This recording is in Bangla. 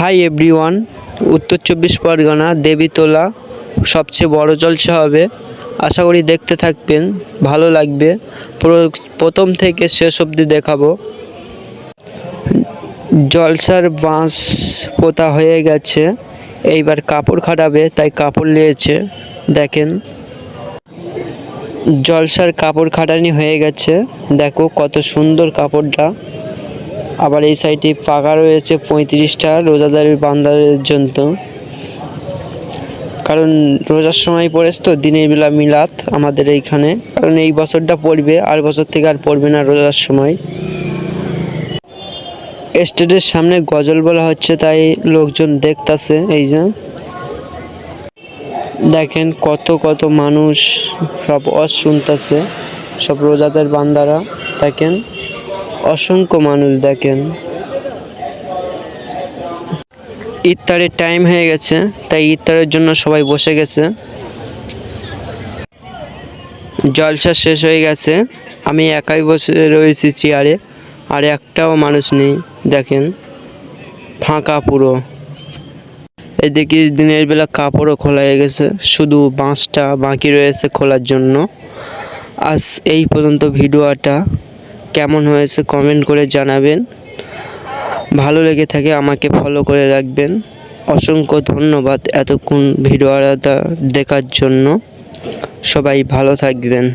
হাই এভরিওয়ান উত্তর চব্বিশ পরগনা, দেবীতলা, সবচেয়ে বড় জলসা হবে। আশা করি দেখতে থাকবেন, ভালো লাগবে। প্রথম থেকে শেষ অবধি দেখাবো। জলসার বাঁশ পোতা হয়ে গেছে, এইবার কাপড় খাটাবে, তাই কাপড় নিয়েছে, দেখেন। জলসার কাপড় খাটানি হয়ে গেছে, দেখো কত সুন্দর কাপড়টা। আবার এই সাইডে পাকা রয়েছে, পঁয়ত্রিশটা রোজাদারের বান্দারের জন্য। কারণ রোজার সময় পড়েছে তো, দিনের বেলা মিলাত আমাদের এইখানে। কারণ এই বছরটা পড়বে, আর বছর থেকে আর পড়বে না রোজার সময়। স্টেজের সামনে গজল বলা হচ্ছে, তাই লোকজন দেখতাছে, এই যে। দেখেন কত কত মানুষ সব অস শুনতেছে সব রোজাদের বান্দারা। দেখেন। অসংখ্য মানুষ দেখেন। ইফতারের টাইম হয়ে গেছে, তাই ইফতারের জন্য সবাই বসে গেছে। জলসা শেষ হয়ে গেছে, আমি একাই বসে রয়েছি চেয়ারে আর একটাও মানুষ নেই, দেখেন। ফাঁকা পুরো। এদিকে দিনের বেলা কাপড়ও খোলা হয়ে গেছে, শুধু বাঁশটা বাকি রয়েছে খোলার জন্য। আজ এই পর্যন্ত ভিডিওটা। কেমন হয়েছে কমেন্ট করে জানাবেন। ভালো লেগে থাকে আমাকে ফলো করে রাখবেন। অসংখ্য ধন্যবাদ এতক্ষণ ভিডিও ভিডিওটা দেখার জন্য। সবাই ভালো থাকবেন।